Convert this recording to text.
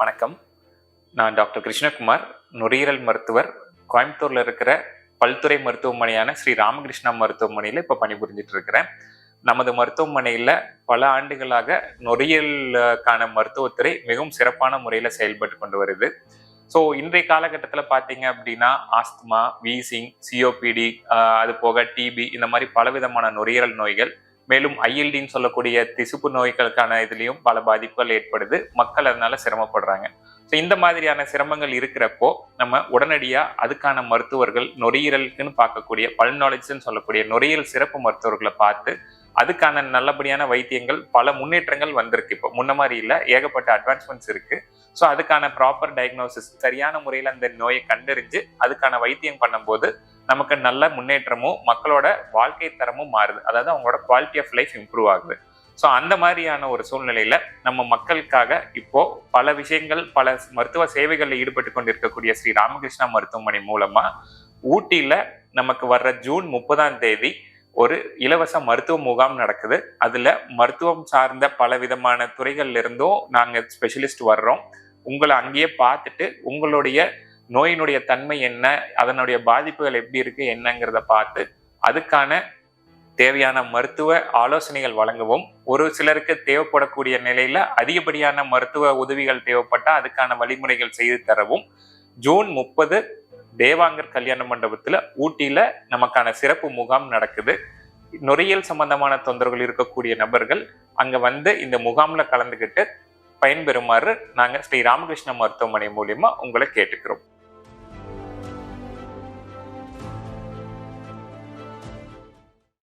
வணக்கம். நான் டாக்டர் கிருஷ்ணகுமார் நுரையீரல் மருத்துவர். கோயம்புத்தூரில் இருக்கிற பல்துறை மருத்துவமனையான ஸ்ரீ ராமகிருஷ்ணா மருத்துவமனையில் இப்போ பணிபுரிஞ்சிட்டு இருக்கிறேன். நமது மருத்துவமனையில் பல ஆண்டுகளாக நுரையீரலுக்கான மருத்துவத்துறை மிகவும் சிறப்பான முறையில் செயல்பட்டு கொண்டு வருது. ஸோ இன்றைய காலகட்டத்தில் பார்த்தீங்க அப்படின்னா ஆஸ்துமா வீசிங் சிஓபிடி அது போக டிபி இந்த மாதிரி பலவிதமான நுரையீரல் நோய்கள் மேலும் ஐஎல்டின்னு சொல்லக்கூடிய திசுப்பு நோய்களுக்கான இதுலேயும் பல பாதிப்புகள் ஏற்படுது. மக்கள் அதனால சிரமப்படுறாங்க. ஸோ இந்த மாதிரியான சிரமங்கள் இருக்கிறப்போ நம்ம உடனடியாக அதுக்கான மருத்துவர்கள் நுரையீரலுக்குன்னு பார்க்கக்கூடிய பல்நாலேஜ்னு சொல்லக்கூடிய நுரையீரல் சிறப்பு மருத்துவர்களை பார்த்து அதுக்கான நல்லபடியான வைத்தியங்கள் பல முன்னேற்றங்கள் வந்திருக்கு. இப்போ முன்ன மாதிரி இல்லை ஏகப்பட்ட அட்வான்ஸ்மெண்ட்ஸ் இருக்கு. ஸோ அதுக்கான ப்ராப்பர் டயக்னோசிஸ் சரியான முறையில் அந்த நோயை கண்டறிஞ்சு அதுக்கான வைத்தியம் பண்ணும்போது நமக்கு நல்ல முன்னேற்றமும் மக்களோட வாழ்க்கை தரமும் மாறுது. அதாவது அவங்களோட குவாலிட்டி ஆஃப் லைஃப் இம்ப்ரூவ் ஆகுது. ஸோ அந்த மாதிரியான ஒரு சூழ்நிலையில நம்ம மக்களுக்காக இப்போ பல விஷயங்கள் பல மருத்துவ சேவைகளில் ஈடுபட்டு கொண்டிருக்கக்கூடிய ஸ்ரீ ராமகிருஷ்ணா மருத்துவமனை மூலமா ஊட்டியில நமக்கு வர்ற ஜூன் முப்பதாம் தேதி ஒரு இலவச மருத்துவ முகாம் நடக்குது. அதுல மருத்துவம் சார்ந்த பல விதமான துறைகள்ல இருந்தும் நாங்க ஸ்பெஷலிஸ்ட் வர்றோம். உங்களை அங்கேயே பார்த்துட்டு உங்களுடைய நோயினுடைய தன்மை என்ன அதனுடைய பாதிப்புகள் எப்படி இருக்கு என்னங்கிறத பார்த்து அதுக்கான தேவையான மருத்துவ ஆலோசனைகள் வழங்கவும் ஒரு சிலருக்கு தேவைப்படக்கூடிய நிலையில அதிகப்படியான மருத்துவ உதவிகள் தேவைப்பட்டால் அதுக்கான வழிமுறைகள் செய்து தரவும் ஜூன் முப்பது தேவாங்கர் கல்யாண மண்டபத்தில் ஊட்டியில நமக்கான சிறப்பு முகாம் நடக்குது. நுரையியல் சம்பந்தமான தொந்தரவுகள் இருக்கக்கூடிய நபர்கள் அங்க வந்து இந்த முகாமில் கலந்துக்கிட்டு பயன்பெறுமாறு நாங்கள் ஸ்ரீ ராமகிருஷ்ண மருத்துவமனை மூலியமா உங்களை கேட்டுக்கிறோம்.